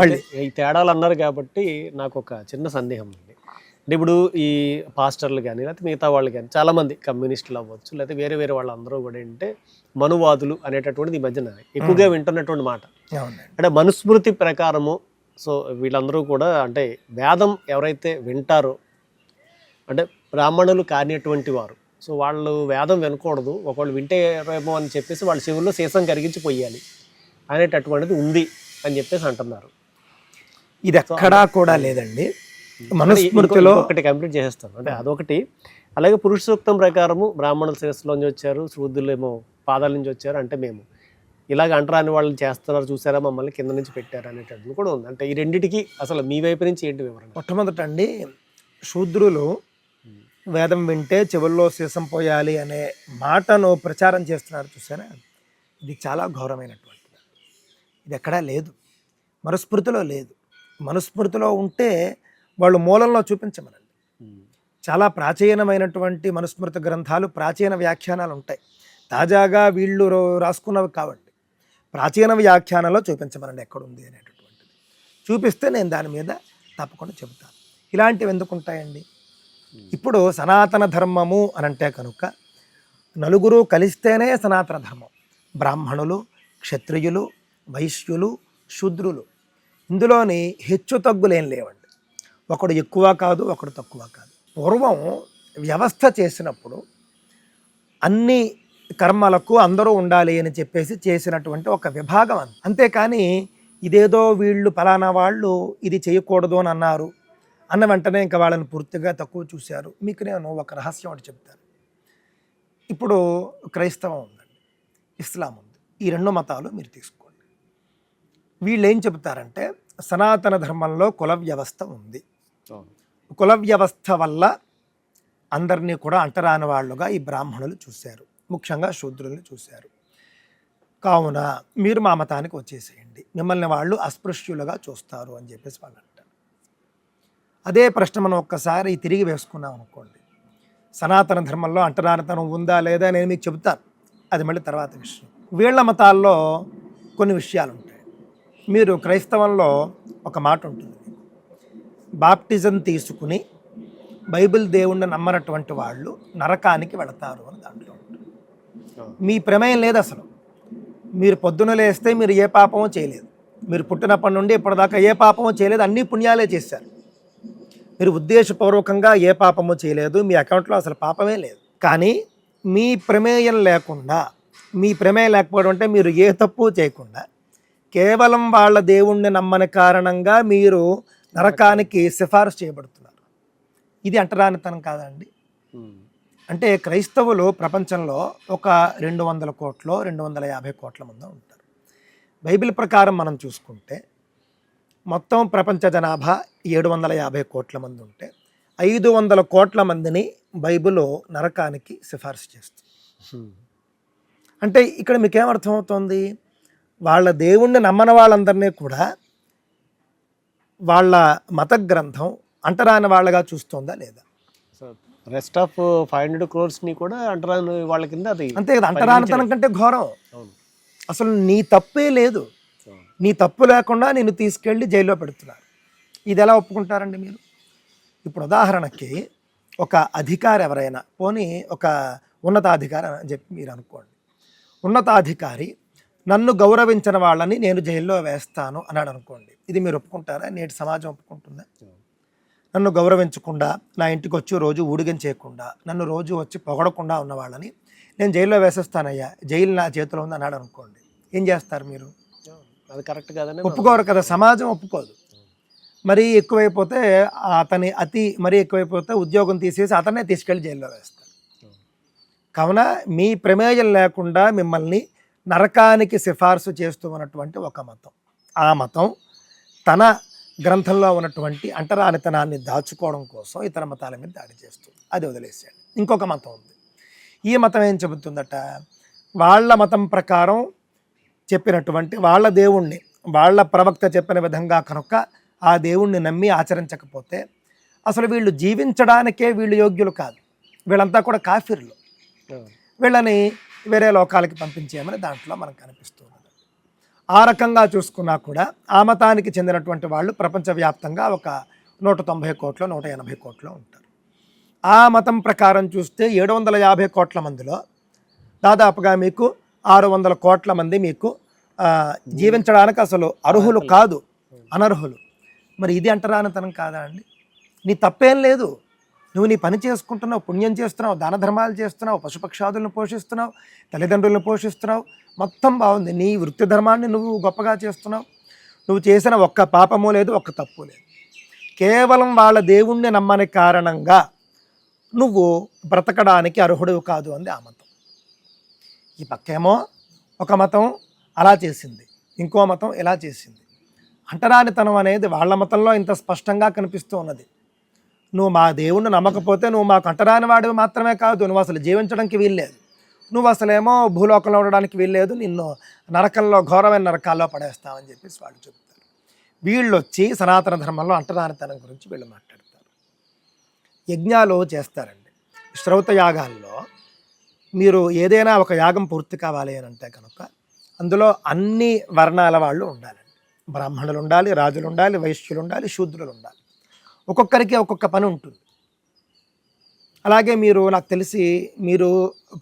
మళ్ళీ ఈ తేడాలు అన్నారు కాబట్టి నాకు ఒక చిన్న సందేహం ఉంది. అంటే ఇప్పుడు ఈ పాస్టర్లు కానీ లేకపోతే మిగతా వాళ్ళు కానీ చాలామంది కమ్యూనిస్టులు అవ్వచ్చు లేకపోతే వేరే వేరే వాళ్ళందరూ కూడా ఏంటంటే మనువాదులు అనేటటువంటిది ఈ మధ్యన ఎక్కువగా వింటున్నటువంటి మాట. అంటే మనుస్మృతి ప్రకారము సో వీళ్ళందరూ కూడా అంటే వేదం ఎవరైతే వింటారో అంటే బ్రాహ్మణులు కానిటువంటి వారు సో వాళ్ళు వేదం వినకూడదు ఒకళ్ళు వింటేరేమో అని చెప్పేసి వాళ్ళ చెవుల్లో సీసం కరిగించి పోయాలి అనేటటువంటిది ఉంది. అని చెప్పేసి అంటున్నారు. ఇది ఎక్కడా కూడా లేదండి. మనుస్మృతిలో ఇంకొకటి కంప్లీట్ చేసేస్తాను. అంటే అదొకటి. అలాగే పురుష సూక్తం ప్రకారము బ్రాహ్మణుల శిరస్సులోంచి వచ్చారు శూద్రులేమో పాదాల నుంచి వచ్చారు అంటే మేము. ఇలాగ అంటరాని వాళ్ళు చేస్తున్నారు చూసారా మమ్మల్ని కింద నుంచి పెట్టారు అనేటట్టు కూడా ఉంది. అంటే ఈ రెండింటికి అసలు మీ వైపు నుంచి ఏంటి వివరణ? మొట్టమొదట అండి శూద్రులు వేదం వింటే చెవుల్లో సీసం పోయాలి అనే మాటను ప్రచారం చేస్తున్నారు చూసారా? ఇది చాలా ఘోరమైనటువంటిది ఇది ఎక్కడా లేదు. మనుస్మృతిలో లేదు. మనుస్మృతిలో ఉంటే వాళ్ళు మూలంలో చూపించమనండి. చాలా ప్రాచీనమైనటువంటి మనుస్మృతి గ్రంథాలు ప్రాచీన వ్యాఖ్యానాలు ఉంటాయి. తాజాగా వీళ్ళు రో- రాసుకున్నవి కావండి. ప్రాచీన వ్యాఖ్యానంలో చూపించమనండి ఎక్కడుంది అనేటటువంటిది. చూపిస్తే నేను దాని మీద తప్పకుండా చెబుతాను. ఇలాంటివి ఎందుకు ఉంటాయండి? ఇప్పుడు సనాతన ధర్మము అని అంటే కనుక నలుగురు కలిస్తేనే సనాతన ధర్మం. బ్రాహ్మణులు క్షత్రియులు వైశ్యులు శూద్రులు. ఇందులోని హెచ్చు తగ్గులేం లేవండి. ఒకడు ఎక్కువ కాదు ఒకడు తక్కువ కాదు. పూర్వం వ్యవస్థ చేసినప్పుడు అన్ని కర్మలకు అందరూ ఉండాలి అని చెప్పేసి చేసినటువంటి ఒక విభాగం అంత అంతేకాని ఇదేదో వీళ్ళు ఫలానా వాళ్ళు ఇది చేయకూడదు అని అన్నారు అన్న వెంటనే ఇంకా వాళ్ళని పూర్తిగా తక్కువ చూశారు. మీకు నేను ఒక రహస్యం ఒకటి చెప్తాను. ఇప్పుడు క్రైస్తవం ఉందండి ఇస్లాం ఉంది. ఈ రెండు మతాలు మీరు తీసుకోండి వీళ్ళు ఏం చెబుతారంటే సనాతన ధర్మంలో కుల వ్యవస్థ ఉంది. కుల వ్యవస్థ వల్ల అందరినీ కూడా అంటరాని వాళ్ళుగా ఈ బ్రాహ్మణులు చూశారు. ముఖ్యంగా శూద్రుల్ని చూశారు. కావున మీరు మా మతానికి వచ్చేసేయండి. మిమ్మల్ని వాళ్ళు అస్పృశ్యులుగా చూస్తారు అని చెప్పేసి వాళ్ళు అంటారు. అదే ప్రశ్న మనం ఒక్కసారి తిరిగి వేసుకున్నాం అనుకోండి. సనాతన ధర్మంలో అంటరానితనం ఉందా లేదా నేను మీకు చెబుతాను. అది మళ్ళీ తర్వాత విషయం. వీళ్ళ మతాల్లో కొన్ని విషయాలు ఉంటాయి. మీరు క్రైస్తవంలో ఒక మాట ఉంటుంది. బాప్టిజం తీసుకుని బైబిల్ దేవుణ్ణి నమ్మనటువంటి వాళ్ళు నరకానికి వెళతారు అని దాంట్లో మీ ప్రమేయం లేదు అసలు. మీరు పొద్దున లేస్తే మీరు ఏ పాపమో చేయలేదు. మీరు పుట్టినప్పటి నుండి ఇప్పటిదాకా ఏ పాపమో చేయలేదు. అన్ని పుణ్యాలే చేశారు. మీరు ఉద్దేశపూర్వకంగా ఏ పాపమో చేయలేదు. మీ అకౌంట్లో అసలు పాపమే లేదు. కానీ మీ ప్రమేయం లేకుండా మీ ప్రమేయం లేకపోవడం అంటే మీరు ఏ తప్పు చేయకుండా కేవలం వాళ్ళ దేవుణ్ణి నమ్మని కారణంగా మీరు నరకానికి సిఫారసు చేయబడుతున్నారు. ఇది అంటరానితనం కాదండి. అంటే క్రైస్తవులు ప్రపంచంలో ఒక రెండు వందల కోట్లు రెండు వందల యాభై కోట్ల మంది ఉంటారు. బైబిల్ ప్రకారం మనం చూసుకుంటే మొత్తం ప్రపంచ జనాభా ఏడు వందల యాభై కోట్ల మంది ఉంటే ఐదు వందల కోట్ల మందిని బైబిల్ నరకానికి సిఫార్సు చేస్తుంది. అంటే ఇక్కడ మీకు ఏమర్థమవుతోంది వాళ్ళ దేవుణ్ణి నమ్మని వాళ్ళందరినీ కూడా వాళ్ళ మత గ్రంథం అంటరాని వాళ్ళగా చూస్తోందా లేదా? రెస్ట్ ఆఫ్ ఫైవ్ హండ్రెడ్ క్రోర్స్ని కూడా అంటరాని వాళ్ళ కింద అది అంతే కదా అంటరానితనం కంటే ఘోరం. అసలు నీ తప్పే లేదు. నీ తప్పు లేకుండా నిన్ను తీసుకెళ్ళి జైల్లో పెడుతున్నారు. ఇది ఎలా ఒప్పుకుంటారండి మీరు? ఇప్పుడు ఉదాహరణకి ఒక అధికారి ఎవరైనా పోనీ ఒక ఉన్నతాధికారి అని చెప్పి మీరు అనుకోండి. ఉన్నతాధికారి నన్ను గౌరవించిన వాళ్ళని నేను జైల్లో వేస్తాను అన్నాడు అనుకోండి. ఇది మీరు ఒప్పుకుంటారా? నేటి సమాజం ఒప్పుకుంటుందా? నన్ను గౌరవించకుండా నా ఇంటికి వచ్చి రోజు ఊడిగం చేయకుండా నన్ను రోజు వచ్చి పొగడకుండా ఉన్న వాళ్ళని నేను జైల్లో వేసేస్తానయ్యా. జైలు నా చేతిలో ఉంది అన్నాడు అనుకోండి. ఏం చేస్తారు మీరు? అది కరెక్ట్ కాదని ఒప్పుకోరు కదా సమాజం ఒప్పుకోదు. మరీ ఎక్కువైపోతే అతని అతి మరీ ఎక్కువైపోతే ఉద్యోగం తీసేసి అతనే తీసుకెళ్ళి జైల్లో వేస్తారు. కావున మీ ప్రమేయం లేకుండా మిమ్మల్ని నరకానికి సిఫార్సు చేస్తూ ఉన్నటువంటి ఒక మతం. ఆ మతం తన గ్రంథంలో ఉన్నటువంటి అంటరానితనాన్ని దాచుకోవడం కోసం ఇతర మతాల మీద దాడి చేస్తుంది అది వదిలేసాడు ఇంకొక మతం ఉంది. ఈ మతం ఏం చెబుతుందట? వాళ్ళ మతం ప్రకారం చెప్పినటువంటి వాళ్ళ దేవుణ్ణి వాళ్ళ ప్రవక్త చెప్పిన విధంగా కనుక ఆ దేవుణ్ణి నమ్మి ఆచరించకపోతే అసలు వీళ్ళు జీవించడానికే వీళ్ళు యోగ్యులు కాదు. వీళ్ళంతా కూడా కాఫీర్లు. వీళ్ళని వేరే లోకాలకి పంపించేయమని దాంట్లో మనకు కనిపిస్తుంది ఆ రకంగా చూసుకున్నా కూడా ఆ మతానికి చెందినటువంటి వాళ్ళు ప్రపంచవ్యాప్తంగా ఒక నూట తొంభై కోట్ల నూట ఎనభై కోట్ల ఉంటారు. ఆ మతం ప్రకారం చూస్తే ఏడు వందల యాభై కోట్ల మందిలో దాదాపుగా మీకు ఆరు వందల కోట్ల మంది మీకు జీవించడానికి అసలు అర్హులు. కాదు అనర్హులు. మరి ఇది అంటరానితనం కాదా అండి? నీ తప్పేం లేదు. నువ్వు నీ పని చేసుకుంటున్నావు పుణ్యం చేస్తున్నావు దాన ధర్మాలు చేస్తున్నావు పశుపక్షాదులను పోషిస్తున్నావు తల్లిదండ్రులను పోషిస్తున్నావు మొత్తం బాగుంది. నీ వృత్తి ధర్మాన్ని నువ్వు గొప్పగా చేస్తున్నావు. నువ్వు చేసిన ఒక్క పాపము లేదు ఒక్క తప్పు లేదు. కేవలం వాళ్ళ దేవుణ్ణి నమ్మని కారణంగా నువ్వు బ్రతకడానికి అర్హుడు కాదు అంది ఆ మతం. ఈ పక్కేమో ఒక మతం అలా చేసింది ఇంకో మతం ఇలా చేసింది. అంటరానితనం అనేది వాళ్ళ మతంలో ఇంత స్పష్టంగా కనిపిస్తూ ఉన్నది. నువ్వు మా దేవుణ్ణి నమ్మకపోతే నువ్వు మాకు అంటరాని వాడివి మాత్రమే కాదు. నువ్వు అసలు జీవించడానికి వీల్లేదు. నువ్వు అసలేమో భూలోకంలో ఉండడానికి వీల్లేదు. నిన్ను నరకంలో ఘోరమైన నరకాల్లో పడేస్తామని చెప్పేసి వాళ్ళు చెప్తారు. వీళ్ళు వచ్చి సనాతన ధర్మంలో అంటరానితనం గురించి వీళ్ళు మాట్లాడతారు. యజ్ఞాలు చేస్తారండి. శ్రౌత యాగాల్లో మీరు ఏదైనా ఒక యాగం పూర్తి కావాలి అని అంటే కనుక అందులో అన్ని వర్ణాల వాళ్ళు ఉండాలండి. బ్రాహ్మణులు ఉండాలి రాజులు ఉండాలి వైశ్యులు ఉండాలి శూద్రులు ఉండాలి. ఒక్కొక్కరికి ఒక్కొక్క పని ఉంటుంది. అలాగే మీరు నాకు తెలిసి మీరు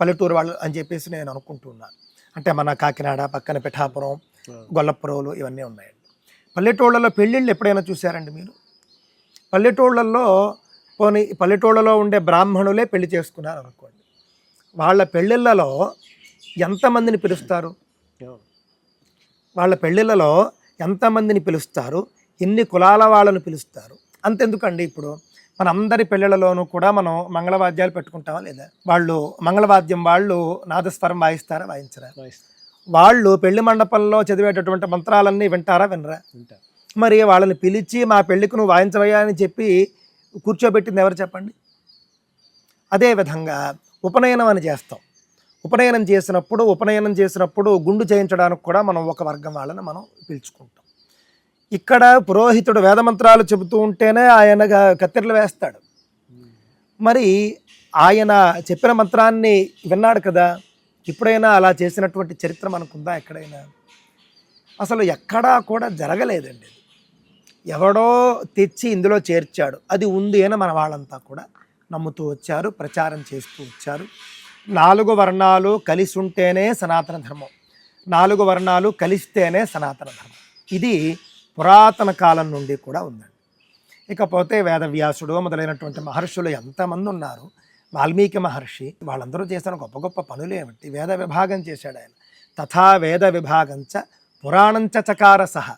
పల్లెటూరు వాళ్ళు అని చెప్పేసి నేను అనుకుంటున్నాను అంటే మన కాకినాడ పక్కన పిఠాపురం గొల్లపురంలు ఇవన్నీ ఉన్నాయండి. పల్లెటూళ్ళలో పెళ్ళిళ్ళు ఎప్పుడైనా చూసారండి మీరు? పల్లెటూళ్ళల్లో పోనీ పల్లెటూళ్ళలో ఉండే బ్రాహ్మణులే పెళ్ళి చేసుకున్నారు అనుకోండి. వాళ్ళ పెళ్ళిళ్ళలో ఎంతమందిని పిలుస్తారు? వాళ్ళ పెళ్ళిళ్ళలో ఎంతమందిని పిలుస్తారు? ఎన్ని కులాల వాళ్ళను పిలుస్తారు? అంతెందుకండి ఇప్పుడు? మన అందరి పెళ్ళిళ్ళలోనూ కూడా మనం మంగళవాద్యాలు పెట్టుకుంటామా లేదా? వాళ్ళు మంగళవాద్యం వాళ్ళు నాదస్వరం వాయిస్తారా వాయించరా? వాళ్ళు పెళ్ళి మండపంలో చదివేటటువంటి మంత్రాలన్నీ వింటారా వినరా? మరి వాళ్ళని పిలిచి మా పెళ్ళికి నువ్వు వాయించవయ్యా అని చెప్పి కూర్చోబెట్టింది ఎవరు చెప్పండి? అదేవిధంగా ఉపనయనం అని చేస్తాం. ఉపనయనం చేసినప్పుడు ఉపనయనం చేసినప్పుడు గుండు చేయించడానికి కూడా మనం ఒక వర్గం వాళ్ళని మనం పిలుచుకుంటాం. ఇక్కడ పురోహితుడు వేదమంత్రాలు చెబుతూ ఉంటేనే ఆయన కత్తిరలు కత్తెరలు వేస్తాడు. మరి ఆయన చెప్పిన మంత్రాన్ని విన్నాడు కదా? ఇప్పుడైనా అలా చేసినటువంటి చరిత్ర మనకుందా ఎక్కడైనా? అసలు ఎక్కడా కూడా జరగలేదండి. ఎవడో తెచ్చి ఇందులో చేర్చాడు. అది ఉంది అని మన వాళ్ళంతా కూడా నమ్ముతూ వచ్చారు ప్రచారం చేస్తూ వచ్చారు. నాలుగు వర్ణాలు కలిసి ఉంటేనే సనాతన ధర్మం. నాలుగు వర్ణాలు కలిస్తేనే సనాతన ధర్మం. ఇది పురాతన కాలం నుండి కూడా ఉందండి. ఇకపోతే వేదవ్యాసుడు మొదలైనటువంటి మహర్షులు ఎంతమంది ఉన్నారు? వాల్మీకి మహర్షి వాళ్ళందరూ చేసిన గొప్ప గొప్ప పనులు ఏమిటి? వేద విభాగం చేశాడు ఆయన. తథా వేద విభాగంచ పురాణంచ చకార సహ.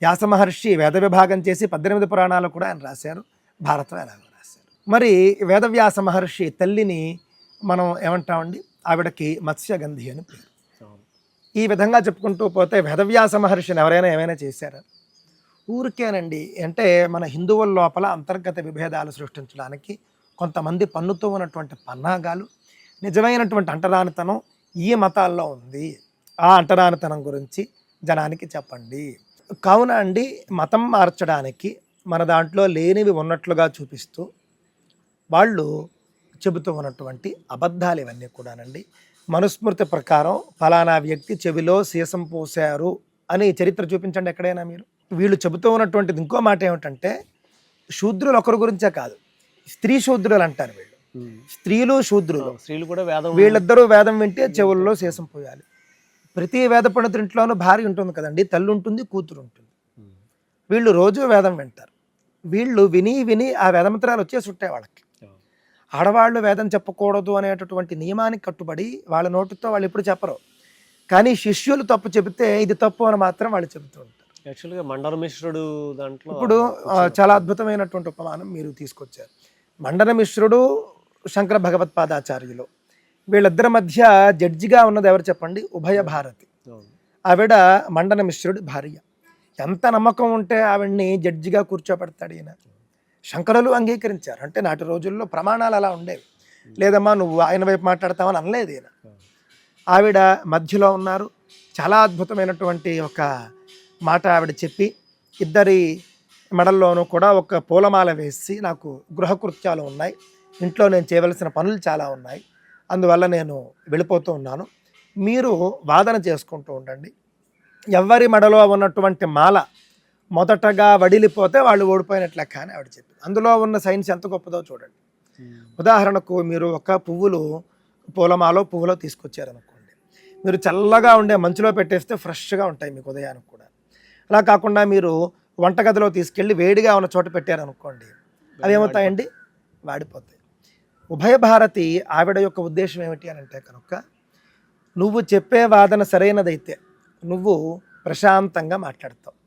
వ్యాస మహర్షి వేద విభాగం చేసి పద్దెనిమిది పురాణాలు కూడా ఆయన రాశారు. భారతం ఎలాగో రాశారు. మరి వేదవ్యాస మహర్షి తల్లిని మనం ఏమంటామండి? ఆవిడకి మత్స్యగంధి అని పేరు. ఈ విధంగా చెప్పుకుంటూ పోతే వేదవ్యాస మహర్షిని ఎవరైనా ఏమైనా చేశారా? ఊరికేనండి. అంటే మన హిందువుల లోపల అంతర్గత విభేదాలు సృష్టించడానికి కొంతమంది పన్నుతో ఉన్నటువంటి పన్నాగాలు నిజమైనటువంటి అంటరానితనం ఈ మతాల్లో ఉంది. ఆ అంటరానితనం గురించి జనానికి చెప్పండి. కావున అండి మతం మార్చడానికి మన దాంట్లో లేనివి ఉన్నట్లుగా చూపిస్తూ వాళ్ళు చెబుతూ ఉన్నటువంటి అబద్ధాలు ఇవన్నీ కూడానండి. మనుస్మృతి ప్రకారం ఫలానా వ్యక్తి చెవిలో సీసం పోశారు అని చరిత్ర చూపించండి ఎక్కడైనా మీరు. వీళ్ళు చెబుతూ ఉన్నటువంటిది ఇంకో మాట ఏమిటంటే శూద్రులు ఒకరి గురించే కాదు స్త్రీ శూద్రులు అంటారు వీళ్ళు. స్త్రీలు శూద్రులు. స్త్రీలు కూడా వేదం వీళ్ళిద్దరూ వేదం వింటే చెవుల్లో శేషం పోయాలి. ప్రతి వేద పండితుడింట్లోనూ భార్య ఉంటుంది కదండి తల్లి ఉంటుంది కూతురు ఉంటుంది. వీళ్ళు రోజు వేదం వింటారు. వీళ్ళు విని విని ఆ వేదమంత్రాలు వచ్చేసి ఉంటాయి వాళ్ళకి. ఆడవాళ్ళు వేదం చెప్పకూడదు అనేటటువంటి నియమానికి కట్టుబడి వాళ్ళ నోటితో వాళ్ళు ఎప్పుడు చెప్పరు. కానీ శిష్యులు తప్పు చెబితే ఇది తప్పు అని మాత్రం వాళ్ళు చెబుతూ ఉంటారు. యాక్చువల్గా మండల మిశ్రుడు దాంట్లో ఇప్పుడు చాలా అద్భుతమైనటువంటి ఉపమానం మీరు తీసుకొచ్చారు. మండన మిశ్రుడు శంకర భగవత్పాదాచార్యులు వీళ్ళిద్దరి మధ్య జడ్జిగా ఉన్నది ఎవరు చెప్పండి? ఉభయ భారతి. ఆవిడ మండన మిశ్రుడి భార్య. ఎంత నమ్మకం ఉంటే ఆవిడ్ని జడ్జిగా కూర్చోబెడతాడు ఈయన. శంకరులు అంగీకరించారు. అంటే నాటి రోజుల్లో ప్రమాణాలు అలా ఉండేవి. లేదమ్మా నువ్వు ఆయన వైపు మాట్లాడతావని అనలేదు ఈయన. ఆవిడ మధ్యలో ఉన్నారు. చాలా అద్భుతమైనటువంటి ఒక మాట ఆవిడ చెప్పి ఇద్దరి మెడల్లోనూ కూడా ఒక పూలమాల వేసి నాకు గృహకృత్యాలు ఉన్నాయి. ఇంట్లో నేను చేయవలసిన పనులు చాలా ఉన్నాయి. అందువల్ల నేను వెళ్ళిపోతూ ఉన్నాను. మీరు వాదన చేసుకుంటూ ఉండండి. ఎవరి మెడలో ఉన్నటువంటి మాల మొదటగా వడిలిపోతే వాళ్ళు ఓడిపోయినట్లు లెక్క అని ఆవిడ చెప్పింది. అందులో ఉన్న సైన్స్ ఎంత గొప్పదో చూడండి. ఉదాహరణకు మీరు ఒక పువ్వులు పూలమాలో పువ్వులో తీసుకొచ్చారనుకోండి. మీరు చల్లగా ఉండే మంచులో పెట్టేస్తే ఫ్రెష్గా ఉంటాయి మీకు ఉదయానికి కూడా. అలా కాకుండా మీరు వంటగదిలో తీసుకెళ్ళి వేడిగా ఉన్న చోట పెట్టారనుకోండి అవి ఏమవుతాయండి? వాడిపోతాయి. ఉభయ భారతి ఆవిడ యొక్క ఉద్దేశం ఏమిటి అని అంటే కనుక నువ్వు చెప్పే వాదన సరైనదైతే నువ్వు ప్రశాంతంగా మాట్లాడతావు.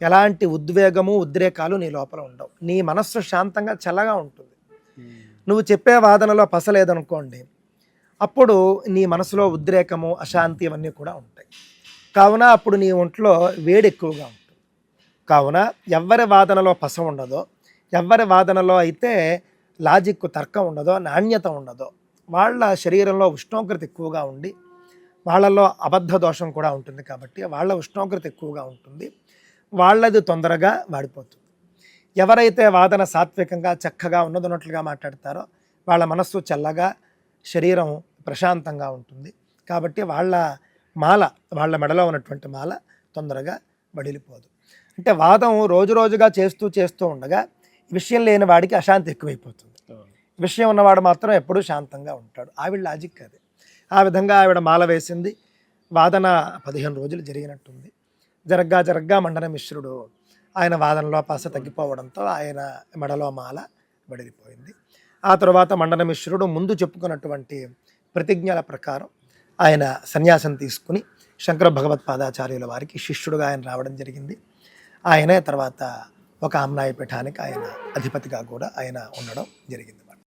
ఎలాంటి ఉద్వేగము ఉద్రేకాలు నీ లోపల ఉండవు. నీ మనస్సు శాంతంగా చల్లగా ఉంటుంది. నువ్వు చెప్పే వాదనలో పసలేదనుకోండి అప్పుడు నీ మనసులో ఉద్రేకము అశాంతి ఇవన్నీ కూడా ఉంటాయి. కావున అప్పుడు నీ ఒంట్లో వేడి ఎక్కువగా ఉంటుంది. కావున ఎవరి వాదనలో పస ఉండదో ఎవరి వాదనలో అయితే లాజిక్ తర్కం ఉండదో నాణ్యత ఉండదో వాళ్ళ శరీరంలో ఉష్ణోగ్రత ఎక్కువగా ఉండి వాళ్ళలో అబద్ధ దోషం కూడా ఉంటుంది కాబట్టి వాళ్ళ ఉష్ణోగ్రత ఎక్కువగా ఉంటుంది. వాళ్ళది తొందరగా వాడిపోతుంది. ఎవరైతే వాదన సాత్వికంగా చక్కగా ఉన్నదన్నట్లుగా మాట్లాడతారో వాళ్ళ మనస్సు చల్లగా శరీరం ప్రశాంతంగా ఉంటుంది. కాబట్టి వాళ్ళ మాల వాళ్ళ మెడలో ఉన్నటువంటి మాల తొందరగా వడిలిపోదు. అంటే వాదం రోజు రోజుగా చేస్తూ చేస్తూ ఉండగా విషయం లేని వాడికి అశాంతి ఎక్కువైపోతుంది. విషయం ఉన్నవాడు మాత్రం ఎప్పుడూ శాంతంగా ఉంటాడు. ఆవిడ లాజిక్ అది. ఆ విధంగా ఆవిడ మాల వేసింది. వాదన పదిహేను రోజులు జరిగినట్టుంది. జరగ్గా జరగ్గా మండన మిశ్రుడు ఆయన వాదనలో పస తగ్గిపోవడంతో ఆయన మెడలో మాల బడిలిపోయింది ఆ తర్వాత మండన మిశ్రుడు ముందు చెప్పుకున్నటువంటి ప్రతిజ్ఞల ప్రకారం ఆయన సన్యాసం తీసుకుని శంకర భగవత్పాదాచార్యుల వారికి శిష్యుడుగా ఆయన రావడం జరిగింది. ఆయనే తర్వాత ఒక అమ్నాయ పీఠానికి ఆయన అధిపతిగా కూడా ఆయన ఉండడం జరిగింది.